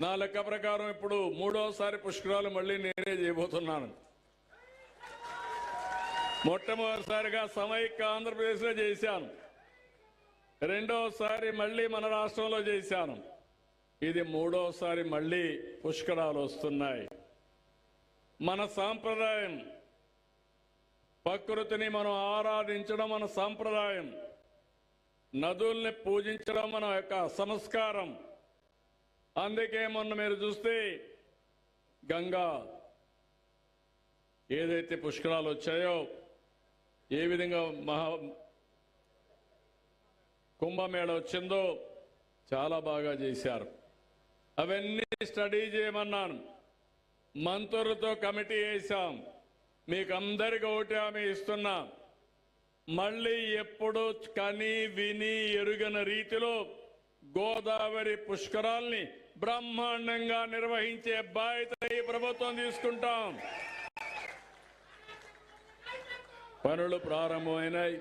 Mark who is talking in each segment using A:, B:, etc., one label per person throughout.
A: నా లెక్క ప్రకారం ఇప్పుడు మూడోసారి పుష్కరాలు మళ్ళీ నేనే చేయబోతున్నాను. మొట్టమొదటిసారిగా సమైక్య ఆంధ్రప్రదేశ్లో చేశాను. రెండోసారి మళ్ళీ మన రాష్ట్రంలో చేశాను. ఇది మూడోసారి మళ్ళీ పుష్కరాలు వస్తున్నాయి. మన సాంప్రదాయం ప్రకృతిని మనం ఆరాధించడం మన సాంప్రదాయం నదుల్ని పూజించడం మన యొక్క సంస్కారం అందుకే మొన్న మీరు చూస్తే గంగా ఏదైతే పుష్కరాలు వచ్చాయో ఏ విధంగా మహా కుంభమేళ వచ్చిందో చాలా బాగా చేశారు. అవన్నీ స్టడీ చేయమన్నాను. మంత్రులతో కమిటీ వేశాం. మీకు అందరికి ఒకటి హామీ ఇస్తున్నా. మళ్ళీ ఎప్పుడు కని విని ఎరుగని రీతిలో గోదావరి పుష్కరాల్ని బ్రహ్మాండంగా నిర్వహించే బాధ్యత ఈ ప్రభుత్వం తీసుకుంటాం. పనులు ప్రారంభమైనాయి.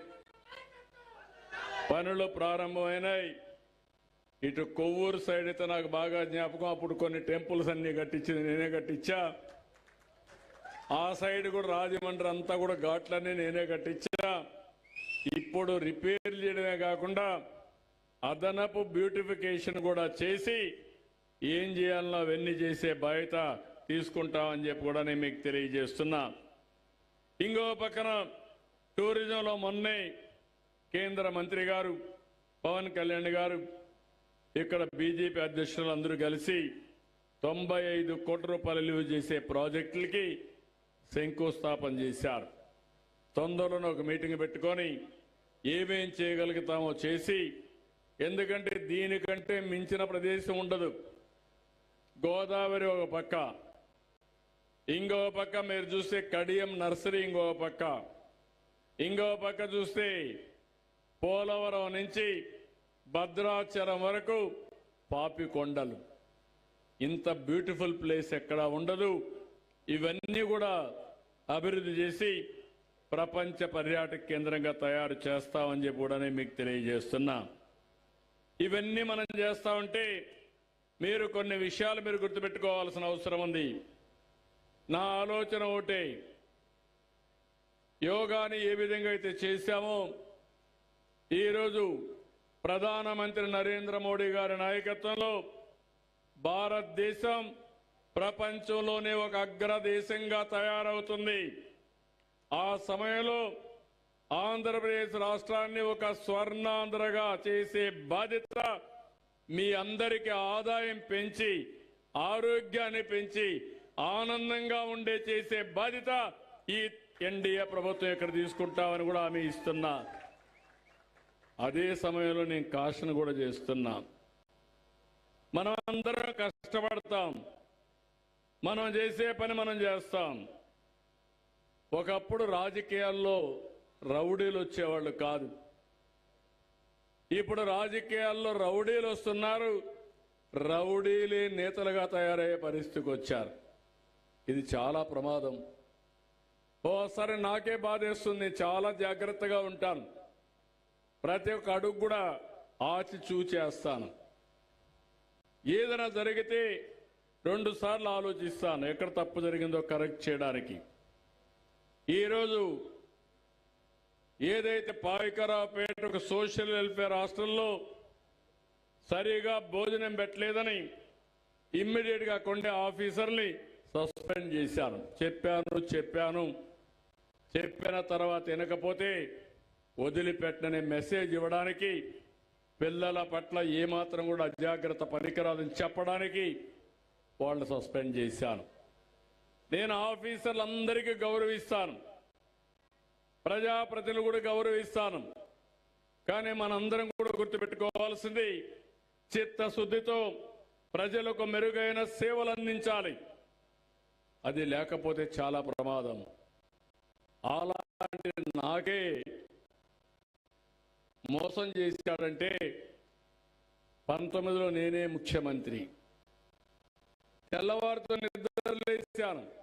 A: పనులు ప్రారంభమైనాయి. ఇటు కొవ్వూరు సైడ్ అయితే నాకు బాగా జ్ఞాపకం అప్పుడు కొన్ని టెంపుల్స్ అన్ని కట్టించింది నేనే కట్టించా. ఆ సైడ్ కూడా రాజమండ్రి అంతా కూడా ఘాట్లన్నీ నేనే కట్టించా. ఇప్పుడు రిపేర్ చేయడమే కాకుండా అదనపు బ్యూటిఫికేషన్ కూడా చేసి ఏం చేయాలనో అవన్నీ చేసే బాధ్యత తీసుకుంటామని చెప్పి కూడా నేను మీకు తెలియజేస్తున్నా. ఇంకో పక్కన టూరిజంలో మొన్నే కేంద్ర మంత్రి గారు పవన్ కళ్యాణ్ గారు ఇక్కడ బీజేపీ అధ్యక్షులు అందరూ కలిసి తొంభై ఐదు కోట్ల రూపాయలు చేసే ప్రాజెక్టులకి శంకుస్థాపన చేశారు. తొందరలోనే ఒక మీటింగ్ పెట్టుకొని ఏమేం చేయగలుగుతామో చేసి ఎందుకంటే దీనికంటే మించిన ప్రదేశం ఉండదు. గోదావరి ఒక పక్క. ఇంకో పక్క మీరు చూస్తే కడియం నర్సరీ ఇంకో పక్క. ఇంకో పక్క చూస్తే పోలవరం నుంచి భద్రాచలం వరకు పాపి కొండలు. ఇంత బ్యూటిఫుల్ ప్లేస్ ఎక్కడా ఉండదు. ఇవన్నీ కూడా అభివృద్ధి చేసి ప్రపంచ పర్యాటక కేంద్రంగా తయారు చేస్తామని చెప్పి కూడా మీకు తెలియజేస్తున్నా. ఇవన్నీ మనం చేస్తా ఉంటే మీరు కొన్ని విషయాలు మీరు గుర్తుపెట్టుకోవాల్సిన అవసరం ఉంది. నా ఆలోచన ఒకటే. యోగాని ఏ విధంగా అయితే చేశామో ఈరోజు ప్రధానమంత్రి నరేంద్ర మోడీ గారి నాయకత్వంలో భారతదేశం ప్రపంచంలోనే ఒక అగ్రదేశంగా తయారవుతుంది. ఆ సమయంలో ఆంధ్రప్రదేశ్ రాష్ట్రాన్ని ఒక స్వర్ణాంధ్రగా చేసే బాధ్యత మీ అందరికీ ఆదాయం పెంచి ఆరోగ్యాన్ని పెంచి ఆనందంగా ఉండే చేసే బాధ్యత ఈ ఎన్డీఏ ప్రభుత్వం ఇక్కడ తీసుకుంటామని కూడా ఆమె ఇస్తున్నా. అదే సమయంలో నేను కాషన్ కూడా చేస్తున్నా. మనం అందరం కష్టపడతాం. మనం చేసే పని మనం చేస్తాం. ఒకప్పుడు రాజకీయాల్లో రౌడీలు వచ్చేవాళ్ళు కాదు. ఇప్పుడు రాజకీయాల్లో రౌడీలు వస్తున్నారు. రౌడీలే నేతలుగా తయారయ్యే పరిస్థితికి వచ్చారు. ఇది చాలా ప్రమాదం. ఓసారి నాకే బాధేస్తుంది. చాలా జాగ్రత్తగా ఉంటాను. ప్రతి ఒక్క అడుగు కూడా ఆచి చూచేస్తాను. ఏదైనా జరిగితే రెండు సార్లు ఆలోచిస్తాను. ఎక్కడ తప్పు జరిగిందో కరెక్ట్ చేయడానికి. ఈరోజు ఏదైతే పావికరావుపేట ఒక సోషల్ వెల్ఫేర్ హాస్టల్లో సరిగా భోజనం పెట్టలేదని ఇమ్మీడియట్గా కొండే ఆఫీసర్ని సస్పెండ్ చేశాను. చెప్పాను చెప్పాను. చెప్పిన తర్వాత వినకపోతే వదిలిపెట్టనే మెసేజ్ ఇవ్వడానికి పిల్లల పట్ల ఏమాత్రం కూడా అజాగ్రత్త పనికిరాదని చెప్పడానికి వాళ్ళు సస్పెండ్ చేశాను. నేను ఆఫీసర్లందరికీ గౌరవిస్తాను. ప్రజాప్రతినిధులు కూడా గౌరవిస్తాను. కానీ మనందరం కూడా గుర్తుపెట్టుకోవాల్సింది చిత్తశుద్ధితో ప్రజలకు మెరుగైన సేవలు అందించాలి. అది లేకపోతే చాలా ప్రమాదం. అలాంటి నాకే మోసం చేశాడంటే పంతొమ్మిదిలో నేనే ముఖ్యమంత్రి. తెల్లవారితో నిద్రలేశాను